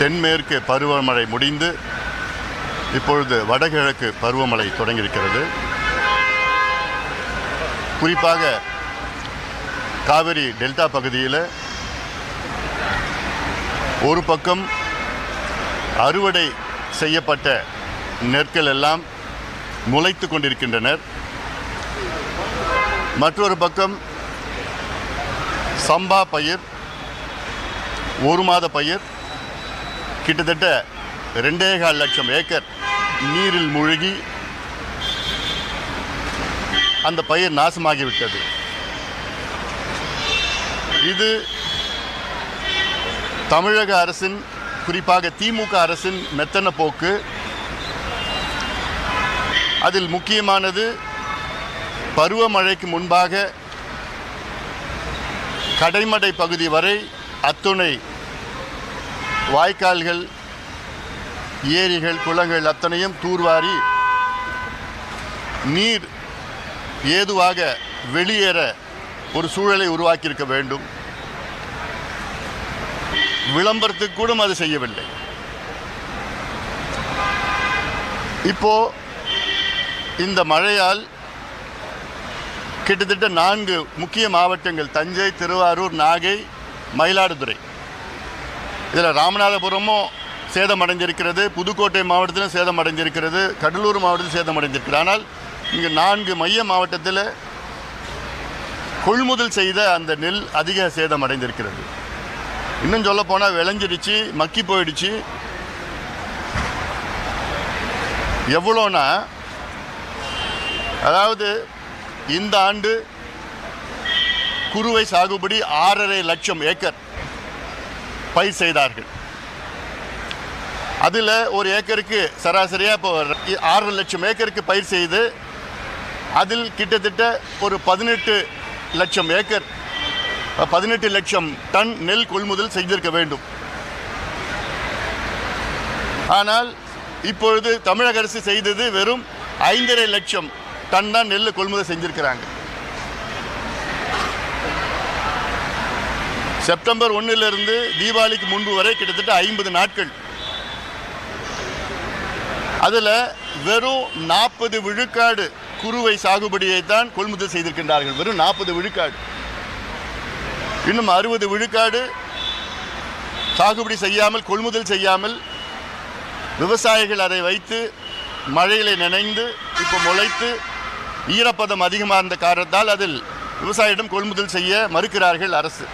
தென்மேற்கு பருவமழை முடிந்து இப்பொழுது வடகிழக்கு பருவமழை தொடங்கியிருக்கிறது. குறிப்பாக காவிரி டெல்டா பகுதியில் ஒரு பக்கம் அறுவடை செய்யப்பட்ட நெற்கள் எல்லாம் முளைத்து கொண்டிருக்கின்றனர். மற்றொரு பக்கம் சம்பா பயிர் ஒரு மாத பயிர் கிட்டத்தட்ட ரெண்டே கால் லட்சம் ஏக்கர் நீரில் மூழ்கி அந்த பயிர் நாசமாகிவிட்டது. இது தமிழக அரசின் குறிப்பாக திமுக அரசின் மெத்தன போக்கு. அதில் முக்கியமானது பருவமழைக்கு முன்பாக கடைமடை பகுதி வரை அத்துணை வாய்க்கால்கள் ஏரிகள் குளங்கள் அத்தனையும் தூர்வாரி நீர் ஏதுவாக வெளியேற ஒரு சூழலை உருவாக்கியிருக்க வேண்டும். விளம்பரத்துக்கு கூட அது செய்யவில்லை. இப்போ இந்த மழையால் கிட்டத்தட்ட நான்கு முக்கிய மாவட்டங்கள் தஞ்சை திருவாரூர் நாகை மயிலாடுதுறை. இதில் ராமநாதபுரமும் சேதமடைந்திருக்கிறது புதுக்கோட்டை மாவட்டத்திலும் சேதமடைந்திருக்கிறது கடலூர் மாவட்டத்தில் சேதமடைந்திருக்கிறது ஆனால் இங்கே நான்கு மைய மாவட்டத்தில் கொள்முதல் செய்த அந்த நெல் அதிக சேதமடைந்திருக்கிறது. இன்னும் சொல்ல போனால் விளைஞ்சிடுச்சு மக்கி போயிடுச்சு. எவ்வளோனா அதாவது இந்த ஆண்டு குறுவை சாகுபடி ஆறரை லட்சம் ஏக்கர் பயிர் செய்தார்கள். அதில் ஒரு ஏக்கருக்கு சராசரியாக இப்போ ஆறரை லட்சம் ஏக்கருக்கு பயிர் செய்து அதில் கிட்டத்தட்ட ஒரு பதினெட்டு லட்சம் ஏக்கர் பதினெட்டு லட்சம் டன் நெல் கொள்முதல் செய்திருக்க வேண்டும். ஆனால் இப்பொழுது தமிழக அரசு செய்தது வெறும் ஐந்தரை லட்சம் டன் தான் நெல் கொள்முதல் செஞ்சிருக்கிறாங்க. செப்டம்பர் ஒன்றிலிருந்து தீபாவளிக்கு முன்பு வரை கிட்டத்தட்ட ஐம்பது நாட்கள். அதில் வெறும் நாற்பது விழுக்காடு குறுவை சாகுபடியை தான் கொள்முதல் செய்திருக்கின்றார்கள். வெறும் நாற்பது விழுக்காடு. இன்னும் அறுபது விழுக்காடு சாகுபடி செய்யாமல் கொள்முதல் செய்யாமல் விவசாயிகள் அதை வைத்து மழையிலே நினைந்து இப்போ முளைத்து ஈரப்பதம் அதிகமாக இருந்த காரணத்தால் அதில் விவசாயிடம் கொள்முதல் செய்ய மறுக்கிறார்கள் அரசு.